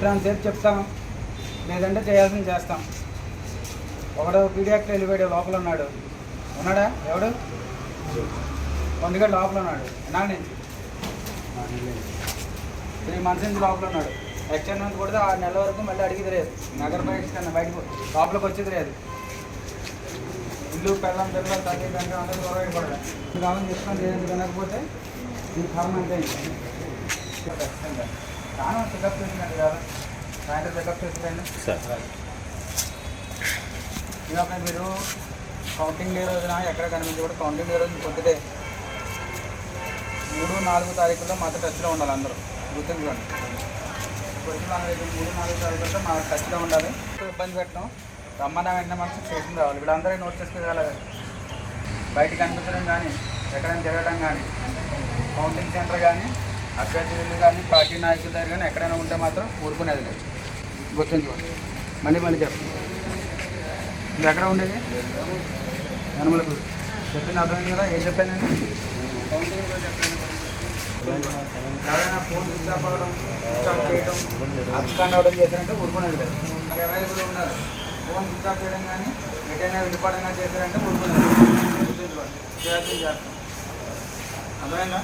చెప్పినంతసేపు చెప్తాం. లేదంటే చేయాల్సింది చేస్తాం. ఒకడు పీడియాక్టర్ వెళ్ళిపోయాడు లోపల ఉన్నాడు. ఉన్నాడా? ఎవడు? పొందిగడు లోపల ఉన్నాడు. ఎన్నాళ్ళ నుంచి? త్రీ మంత్స్ నుంచి లోపల ఉన్నాడు. ఎక్స్టెండ్ కొడితే కూడా ఆరు నెలల వరకు మళ్ళీ అడిగిది లేదు నగర బయట కన్నా బయటకు లోపలికి వచ్చేది లేదు ఇల్లు పెళ్ళం పిల్లలు తల్లి తండ్రి అందరూ దూరం పడదు కావాలని చెప్తాను లేదని వినకపోతే ఈ ఫార్మ్ అంతే. ఖచ్చితంగా ఇక మీరు కౌంటింగ్ డే రోజున ఎక్కడ కనిపించి కూడా కౌంటింగ్ డే రోజున పొద్దుటే మూడు నాలుగు తారీఖుల్లో మాతో టచ్లో ఉండాలి అందరూ. గుర్తుంచుకోండి. పొద్దున మూడు నాలుగు తారీఖుల్లో మా టచ్లో ఉండాలి. ఇబ్బంది పెట్టడం రమ్మన్న వెంటనే మనసు స్టేషన్ రావాలి. వీళ్ళందరూ నోట్ చేసుకోగలరు. బయట కనిపించడం కానీ ఎక్కడైనా తిరగడం కానీ కౌంటింగ్ సెంటర్ కానీ అభ్యర్థులు కానీ పార్టీ నాయకుల దగ్గర కానీ ఎక్కడైనా ఉంటే మాత్రం ఊరుకునేది లేదు. గుర్తుంచుకోండి మళ్ళీ మళ్ళీ చెప్పండి ఇది ఎక్కడ ఉండేది? యనమలకు చెప్పిన అర్థం కదా? ఏం చెప్పాను నేను? ఎవరైనా ఫోన్ స్విచ్ ఆఫ్ అవ్వడం స్విచ్ ఆఫ్ చేయడం అబ్స్కాండ్ అవడం చేశారంటే ఊరుకునేది లేదు. రైతులు ఉన్నారు? ఫోన్ స్విచ్ ఆఫ్ చేయడం కానీ ఎటైనా వెళ్ళిపోవడం కానీ చేశారంటే ఊరుకునేది గుర్తుంచుకోండి చేస్తాం అర్థమైందా?